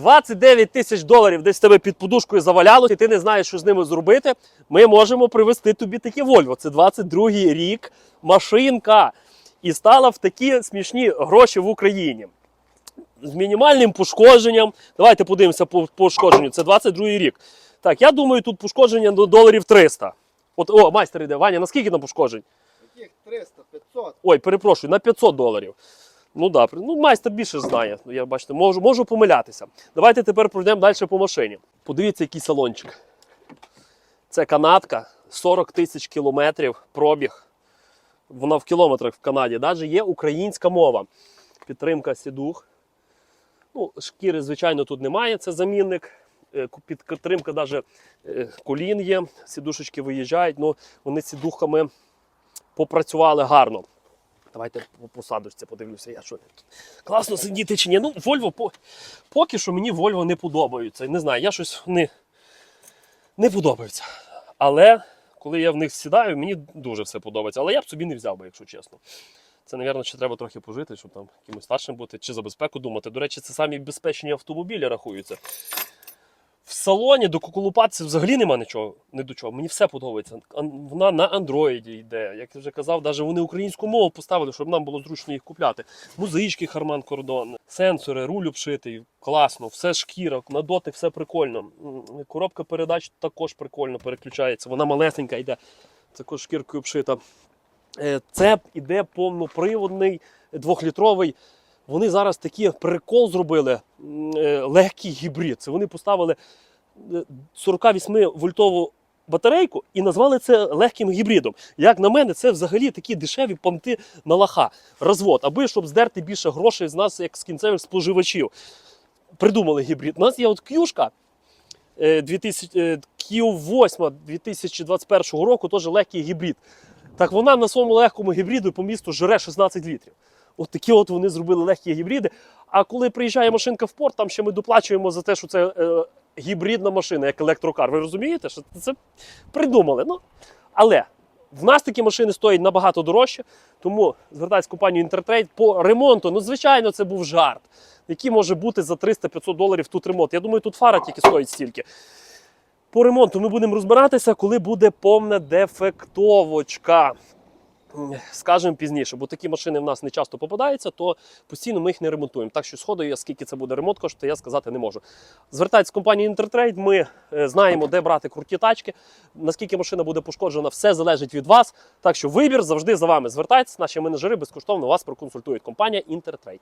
29 тисяч доларів десь тебе під подушкою завалялося, і ти не знаєш, що з ними зробити. Ми можемо привезти тобі таке Volvo. Це 22-й рік машинка. І стала в такі смішні гроші в Україні. З мінімальним пошкодженням. Давайте подивимося по пошкодженню. Це 22-й рік. Так, я думаю, тут пошкодження до доларів 300. От, о, майстер іде. Ваня, наскільки там пошкоджень? Яких 300, 500. Ой, перепрошую, на 500 доларів. Ну да, ну майстер більше знає. Ну, Я бачите, можу, можу помилятися. Давайте тепер пройдемо далі по машині. Подивіться, який салончик. Це канадка, 40 тисяч кілометрів пробіг. Вона в кілометрах в Канаді. Навіть є українська мова. Підтримка сідух. Ну, шкіри, звичайно, тут немає, це замінник. Е, Підтримка навіть колін є, сідушечки виїжджають, ну вони сідухами попрацювали гарно. Давайте по посадочці подивлюся, я що тут. Класно сидіти чи ні. Ну, Volvo по... поки що мені Volvo не подобаються. Не знаю, я щось не, не подобаються. Але коли я в них сідаю, мені дуже все подобається. Але я б собі не взяв би, якщо чесно. Це, мабуть, ще треба трохи пожити, щоб там якимось старшим бути, чи за безпеку думати. До речі, це самі безпечні автомобілі рахуються. В салоні до куколупатися взагалі нема нічого, не до чого. Мені все подобається. Вона на андроїді йде. Як я вже казав, навіть вони українську мову поставили, щоб нам було зручно їх купляти. Музички Харман Кордон, сенсори, руль обшитий, класно, все шкіра, на дотик все прикольно. Коробка передач також прикольно переключається. Вона малесенька йде, також шкіркою обшита. Е, Це іде повноприводний двохлітровий. Вони зараз такий прикол зробили е, легкий гібрид. Це вони поставили 48 вольтову батарейку і назвали це легким гібридом. Як на мене, це взагалі такі дешеві понти на лаха. Розвод, аби щоб здерти більше грошей з нас, як з кінцевих споживачів. Придумали гібрид. У нас є от к'юшка. е, 2000, е, Q8 2021 року теж легкий гібрид. Так вона на своєму легкому гібриду по місту жре 16 літрів. От такі от вони зробили легкі гібриди. А коли приїжджає машинка в порт, там ще ми доплачуємо за те, що це е, гібридна машина, як електрокар. Ви розумієте, що це придумали. Ну, але в нас такі машини стоять набагато дорожче, тому звертайтесь в компанію Intertrade по ремонту. Ну, звичайно, це був жарт. Який може бути за 300-500 доларів тут ремонт. Я думаю, тут фара тільки стоїть стільки. По ремонту ми будемо розбиратися, коли буде повна дефектовочка. Скажемо пізніше, бо такі машини в нас не часто попадаються, то постійно ми їх не ремонтуємо. Так що сходу, я скільки це буде ремонт коштує, я сказати не можу. Звертайтесь в компанії Інтертрейд, ми е, знаємо, де брати круті тачки. Наскільки машина буде пошкоджена, все залежить від вас. Так що вибір завжди за вами. Звертайтесь, наші менеджери безкоштовно вас проконсультують. Компанія Intertrade.